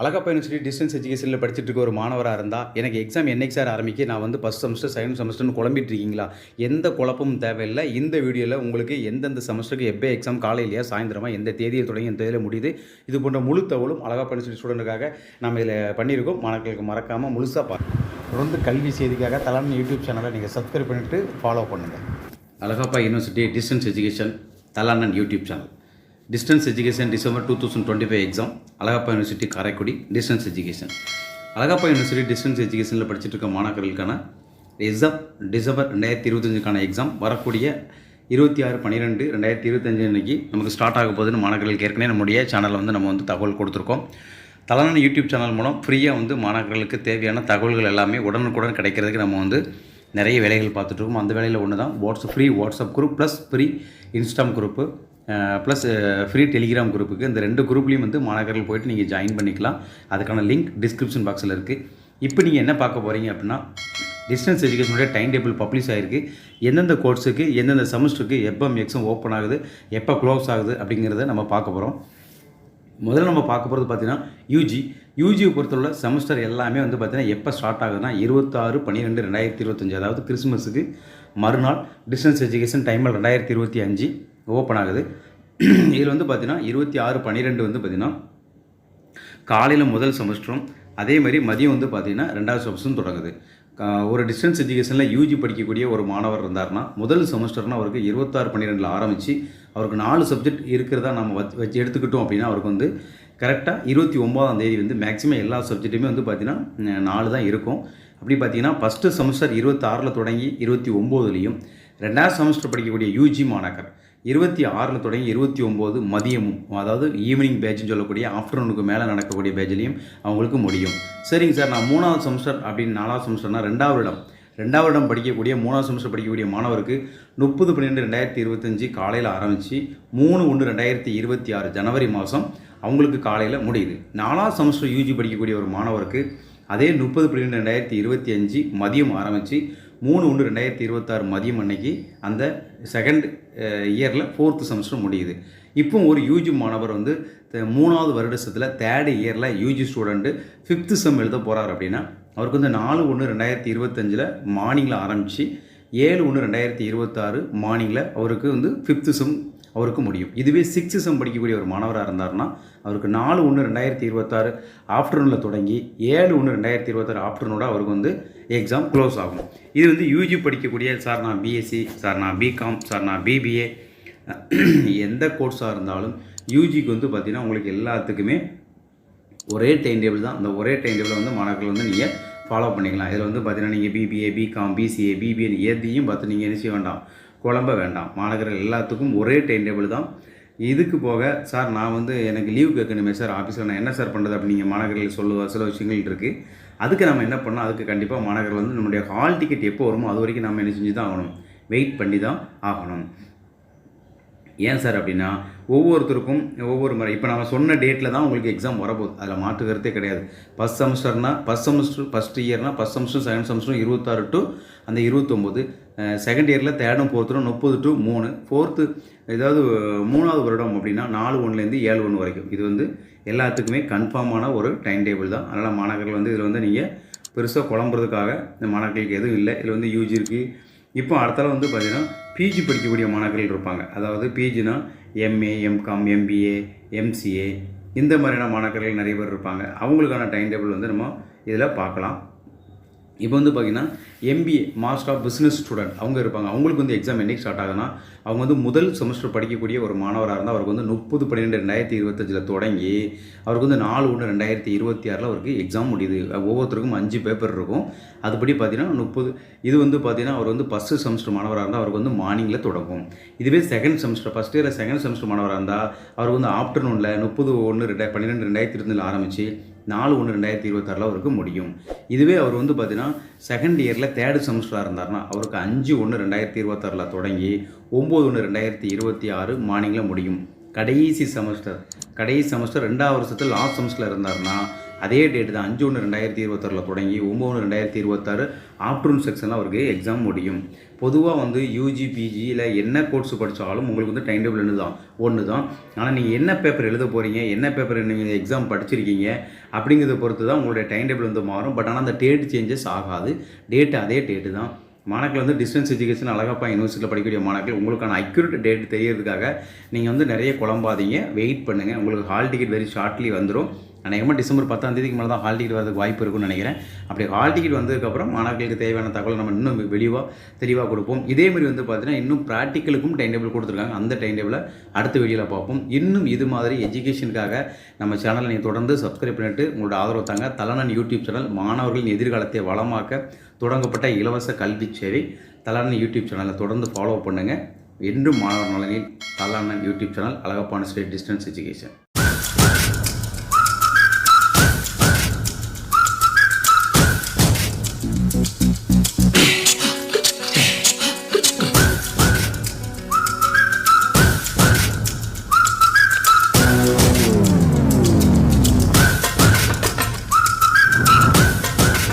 Alagappa university distance எஜுகேஷனில் படிச்சுட்டு இருக்க ஒரு மாணவராக இருந்தால் எனக்கு எக்ஸாம் என்னைக்கு சார் ஆரம்பிக்க? நான் வந்து ஃபஸ்ட் செமஸ்டர் செகண்ட் செமஸ்டர்னு குழம்பிட்டு இருக்கீங்களா? எந்த குழப்பமும் தேவையில்லை. இந்த வீடியோவில் உங்களுக்கு எந்தெந்த செமஸ்டருக்கு எப்போ எக்ஸாம் காலையிலையா சாயந்தரமா எந்த தேதியை தொடங்கி எந்த தேதியில் முடியுது? இது போன்ற முழு தகவலும் அழகப்பா யூனிவர்சிட்டி ஸ்டூடெண்ட்டுக்காக நம்ம இதில் பண்ணியிருக்கோம். மாணவர்களுக்கு மறக்காமல் முழுசாக பாருங்கள் தொடர்ந்து கல்வி செய்திக்காக தலைமை யூடியூப் சேனலை நீங்கள் சப்ஸ்கிரைப் பண்ணிவிட்டு ஃபாலோ பண்ணுங்கள் Alagappa university distance education தலானன் YouTube channel distance education December two thousand twenty five exam Alagappa university Karaikudi distance education Alagappa university distance எஜுகேஷனில் படிச்சுட்டு இருக்க மாணவர்களுக்கான எக்ஸாம் டிசம்பர் ரெண்டாயிரத்தி இருபத்தஞ்சுக்கான எக்ஸாம் வரக்கூடிய இருபத்தி ஆறு பன்னிரெண்டு ரெண்டாயிரத்தி இருபத்தஞ்சு அன்னைக்கு நமக்கு ஸ்டார்ட் ஆக போகுதுன்னு மாணவர்களுக்கு ஏற்கனவே நம்முடைய சேனலில் வந்து நம்ம வந்து தகவல் கொடுத்துருக்கோம். தலான யூடியூப் சேனல் மூலம் ஃப்ரீயாக வந்து மாணவர்களுக்கு தேவையான தகவல்கள் எல்லாமே உடனுக்குடன் கிடைக்கிறதுக்கு நம்ம வந்து நிறைய வேலைகள் பார்த்துட்ருக்கோம் அந்த வேலையில் ஒன்று தான் WhatsApp free WhatsApp group plus free Instagram group plus free Telegram குரூப்புக்கு இந்த ரெண்டு குரூப்லேயும் வந்து மாணவர்கள் போயிட்டு நீங்கள் ஜாயின் பண்ணிக்கலாம். அதுக்கான லிங்க் டிஸ்கிரிப்ஷன் பாக்ஸில் இருக்குது இப்போ நீங்கள் என்ன பார்க்க போகிறீங்க அப்படின்னா டிஸ்டன்ஸ் எஜுகேஷனுடைய டைம் டேபிள் பப்ளிஷ் ஆகிருக்கு எந்தெந்த கோர்ஸுக்கு எந்தெந்த செமஸ்டருக்கு எப்போ எக்ஸாம் ஓப்பன் ஆகுது எப்போ க்ளோஸ் ஆகுது அப்படிங்கிறத நம்ம பார்க்க போகிறோம் முதல்ல நம்ம பார்க்க போகிறது பார்த்தீங்கன்னா யூஜி யூஜியை பொறுத்தவரை செமஸ்டர் எல்லாமே வந்து பார்த்திங்கன்னா எப்போ ஸ்டார்ட் ஆகுதுன்னா இருபத்தாறு பன்னிரெண்டு ரெண்டாயிரத்தி இருபத்தஞ்சு அதாவது கிறிஸ்மஸுக்கு மறுநாள் டிஸ்டன்ஸ் எஜுகேஷன் டைமில் ரெண்டாயிரத்தி இருபத்தி அஞ்சு. ஓப்பன் ஆகுது. இதில் வந்து பார்த்தீங்கன்னா இருபத்தி ஆறு பன்னிரெண்டு வந்து பார்த்தீங்கன்னா காலையில் முதல் செமஸ்டரும் அதே மாதிரி மதியம் வந்து பார்த்தீங்கன்னா ரெண்டாவது செமஸ்டரும் தொடங்குது. ஒரு டிஸ்டன்ஸ் எஜுகேஷனில் யூஜி படிக்கக்கூடிய ஒரு மாணவர் இருந்தார்னா முதல் செமஸ்டர்னா அவருக்கு இருபத்தாறு பன்னிரெண்டில் ஆரம்பித்து அவருக்கு நாலு சப்ஜெக்ட் இருக்கிறதா நம்ம வச்சு வச்சு எடுத்துக்கிட்டோம் அப்படின்னா அவருக்கு வந்து கரெக்டாக இருபத்தி ஒம்பதாம் தேதி வந்து மேக்ஸிமம் எல்லா சப்ஜெக்ட்டுமே வந்து பார்த்திங்கன்னா நாலு தான் இருக்கும். அப்படி பார்த்தீங்கன்னா ஃபஸ்ட்டு செமஸ்டர் இருபத்தாறில் தொடங்கி இருபத்தி ஒம்போதுலேயும் ரெண்டாவது செமஸ்டர் படிக்கக்கூடிய யூஜி மாணாக்கர் இருபத்தி ஆறில் தொடங்கி இருபத்தி ஒம்பது மதியமும் அதாவது ஈவினிங் பேட்ச்னு சொல்லக்கூடிய ஆஃப்டர்நூனுக்கு மேலே நடக்கக்கூடிய பேட்ச்லேயும் அவங்களுக்கு முடியும். சரிங்க சார் நான் மூணாவது செமஸ்டர் அப்படின்னு நாலாவது செமஸ்டர்னா ரெண்டாவது இடம். ரெண்டாவது இடம் படிக்கக்கூடிய மூணாவது செமஸ்டர் படிக்கக்கூடிய மாணவருக்கு முப்பது பன்னெண்டு ரெண்டாயிரத்தி இருபத்தஞ்சி காலையில் ஆரம்பித்து மூணு ஒன்று ரெண்டாயிரத்தி இருபத்தி ஆறு ஜனவரி மாதம் அவங்களுக்கு காலையில் முடியுது. நாலாவது செமஸ்டர் யூஜி படிக்கக்கூடிய ஒரு மாணவருக்கு அதே முப்பது பன்னெண்டு ரெண்டாயிரத்தி இருபத்தி அஞ்சு மதியம் ஆரம்பித்து மூணு ஒன்று ரெண்டாயிரத்தி இருபத்தாறு மதியம் அன்னைக்கு அந்த செகண்ட் இயரில் ஃபோர்த்து செமஸ்டர் முடியுது. இப்போ ஒரு யூஜி மாணவர் வந்து த- மூணாவது வருடத்தில் தேர்ட் இயரில் யூஜி ஸ்டூடெண்ட்டு ஃபிஃப்த்து செம் எழுத போகிறார் அப்படின்னா அவருக்கு வந்து நாலு ஒன்று ரெண்டாயிரத்தி இருபத்தஞ்சில் மார்னிங்கில் ஆரம்பித்து ஏழு ஒன்று ரெண்டாயிரத்தி இருபத்தாறு மார்னிங்கில் அவருக்கு வந்து ஃபிஃப்த்து செம் அவருக்கு முடியும். இதுவே சிக்ஸ் செம் படிக்கக்கூடிய ஒரு மாணவராக இருந்தார்னா அவருக்கு நாலு ஒன்று ரெண்டாயிரத்தி இருபத்தாறு ஆஃப்டர்நூனில் தொடங்கி ஏழு ஒன்று ரெண்டாயிரத்தி இருபத்தாறு ஆஃப்டர்நூனோட அவருக்கு வந்து எக்ஸாம் க்ளோஸ் ஆகும். இது வந்து யூஜி படிக்கக்கூடிய சார் நான் பிஎஸ்சி சார் நான் பிகாம் சார் நான் பிபிஏ எந்த கோர்ஸாக இருந்தாலும் யூஜிக்கு வந்து பார்த்திங்கன்னா உங்களுக்கு எல்லாத்துக்குமே ஒரே டைம் டேபிள் தான். அந்த ஒரே டைம் டேபிளை வந்து மாணவர்கள் வந்து நீங்கள் ஃபாலோ பண்ணிக்கலாம். இதில் வந்து பார்த்தீங்கன்னா நீங்கள் பிபிஏ பிகாம் பிசிஏ பிபிஏ எதையும் பார்த்து நீங்கள் என்ன செய்ய வேண்டாம். குழம்ப வேண்டாம். மாநகரில் எல்லாத்துக்கும் ஒரே டைம் டேபிள் தான். இதுக்கு போக சார் நான் வந்து எனக்கு லீவ் கேட்கணுமே சார் ஆஃபீஸில் நான் என்ன சார் பண்ணுறது அப்படி நீங்கள் மாணவர்கள் சொல்லுவ சில விஷயங்கள் இருக்குது அதுக்கு நம்ம என்ன பண்ணோம் அதுக்கு கண்டிப்பாக மாநகரில் வந்து நம்முடைய ஹால் டிக்கெட் எப்போ வருமோ அது வரைக்கும் நம்ம என்ன செஞ்சு தான் ஆகணும். வெயிட் பண்ணி தான் ஆகணும். ஏன் சார் அப்படின்னா ஒவ்வொருத்தருக்கும் ஒவ்வொரு முறை இப்போ நம்ம சொன்ன டேட்டில் தான் உங்களுக்கு எக்ஸாம் வரப்போகுது. அதில் மாற்றுக்கிறதே கிடையாது. ஃபஸ்ட் செமஸ்டர்னால் ஃபஸ்ட் செமஸ்டர் ஃபஸ்ட் இயர்னா ஃபஸ்ட் செமஸ்டர் செகண்ட் செமஸ்டரும் இருபத்தாறு டு அந்த இருபத்தொம்போது. செகண்ட் இயரில் தேர்டும் ஃபோர்த்தும் முப்பது டு மூணு. ஃபோர்த்து ஏதாவது மூணாவது வருடம் அப்படின்னா நாலு ஒன்றுலேருந்து ஏழு ஒன்று வரைக்கும். இது வந்து எல்லாத்துக்குமே கன்ஃபார்மான ஒரு டைம் டேபிள் தான். அதனால் மாணவர்கள் வந்து இதில் வந்து நீங்கள் பெருசாக குழம்புறதுக்காக இந்த மாணவர்களுக்கு எதுவும் இல்லை. இதில் வந்து யூஜி இருக்குது இப்போ அடுத்தால வந்து பார்த்தீங்கன்னா பிஜி படிக்கக்கூடிய மாணவர்கள் இருப்பாங்க. அதாவது பிஜினா எம்ஏ எம்காம் எம்பிஏ எம்சிஏ இந்த மாதிரியான மாணவர்கள் நிறைய பேர் இருப்பாங்க. அவங்களுக்கான டைம் டேபிள் வந்து நம்ம இதில் பார்க்கலாம். இப்போ வந்து பார்த்தீங்கன்னா MBA master of business student அவங்க இருப்பாங்க. அவங்களுக்கு வந்து எக்ஸாம் என்னைக்கு ஸ்டார்ட் ஆகுனா அவங்க வந்து முதல் செமஸ்டர் படிக்கக்கூடிய ஒரு மாணவராக இருந்தால் அவருக்கு வந்து முப்பது பன்னிரெண்டு ரெண்டாயிரத்தி இருபத்தஞ்சில் தொடங்கி அவருக்கு வந்து நாலு ஒன்று ரெண்டாயிரத்தி இருபத்தி ஆறில் அவருக்கு எக்ஸாம் முடியுது. ஒவ்வொருத்தருக்கும் அஞ்சு பேப்பர் இருக்கும். அதுபடி பார்த்தீங்கன்னா முப்பது இது வந்து பார்த்தீங்கன்னா அவர் வந்து ஃபஸ்ட்டு செமஸ்டர் மாணவராக இருந்தால் அவருக்கு வந்து மார்னிங்கில் தொடங்கும். இதுவே செகண்ட் செமஸ்டர் ஃபஸ்ட் இயரில் செகண்ட் செமஸ்டர் மாணவராக இருந்தால் அவருக்கு வந்து ஆஃப்டர்நூனில் முப்பது ஒன்று ரெண்டாயிரத்தி பன்னிரெண்டு ரெண்டாயிரத்தி இருபதில் ஆரம்பித்து நாலு ஒன்று ரெண்டாயிரத்தி இருபத்தாறில் அவருக்கு முடியும். இதுவே அவர் வந்து பார்த்தீங்கன்னா செகண்ட் இயரில் தேர்டு செமஸ்டராக இருந்தார்னா அவருக்கு அஞ்சு ஒன்று ரெண்டாயிரத்தி இருபத்தாறில் தொடங்கி ஒம்பது ஒன்று ரெண்டாயிரத்தி இருபத்தி ஆறு மார்னிங்கில் முடியும். கடைசி செமஸ்டர் கடைசி செமஸ்டர் ரெண்டாவது வருஷத்தில் லாஸ்ட் செமஸ்டரில் இருந்தார்னா அதே டேட் தான். அஞ்சு ஒன்று ரெண்டாயிரத்தி இருபத்தாறில் தொடங்கி ஒம்பது ரெண்டாயிரத்தி இருபத்தாறு ஆஃப்டர்நூன் செக்ஷனில் அவருக்கு எக்ஸாம் முடியும். பொதுவாக வந்து யூஜி பிஜியில் என்ன கோர்ஸ் படித்தாலும் உங்களுக்கு வந்து டைம் டேபிள் ஒன்று தான். ஒன்று தான். ஆனால் நீங்கள் என்ன பேப்பர் எழுத போகிறீங்க என்ன பேப்பர் நீங்கள் எக்ஸாம் படிச்சிருக்கீங்க அப்படிங்கிறத பொறுத்து தான் உங்களுடைய டைம் டேபிள் வந்து மாறும். பட் ஆனால் அந்த டேட் சேஞ்சஸ் ஆகாது. டேட் அதே டேட்டு தான். மாணாக்கள் வந்து டிஸ்டன்ஸ் எஜுகேஷன் அழகப்பா யூனிவர்சிட்டியில் படிக்கக்கூடிய மாணாக்கள் உங்களுக்கான அக்யூரேட் டேட் தெரியறதுக்காக நீங்கள் வந்து நிறைய குழம்பாதீங்க. வெயிட் பண்ணுங்கள் உங்களுக்கு ஹால் டிக்கெட் வெரி ஷார்ட்லி வந்துடும் அநேகமாக டிசம்பர் பத்தாம் தேதிக்கு மேலே தான் ஹால் டிக்கெட் வரதுக்கு வாய்ப்பு இருக்கும்னு நினைக்கிறேன். அப்படி ஹால் டிக்கெட் வந்ததுக்கப்புறம் மாணவர்களுக்கு தேவையான தகவல் நம்ம இன்னும் வெளிவாக தெளிவாக கொடுப்போம். இதே மாதிரி வந்து பார்த்தீங்கன்னா இன்னும் ப்ராக்டிக்கலுக்கும் டைம் டேபிள் கொடுத்துருக்காங்க. அந்த டைம் டேபிளை அடுத்த வீடியோவில் பார்ப்போம். இன்னும் இது மாதிரி எஜுகேஷனுக்காக நம்ம சேனலை நீங்கள் தொடர்ந்து சப்ஸ்கிரைப் பண்ணிட்டு உங்களோட ஆதரவு தாங்க. தலனன் யூடியூப் சேனல் மாணவர்களின் எதிர்காலத்தை வளமாக்க தொடங்கப்பட்ட இலவச கல்வி சேவை தலானன் யூடியூப் சேனலை தொடர்ந்து ஃபாலோ பண்ணுங்கள் என்றும் மாணவர் நலனில் தலானன் யூடியூப் சேனல் அழகப்பான ஸ்டேட் டிஸ்டன்ஸ் எஜுகேஷன்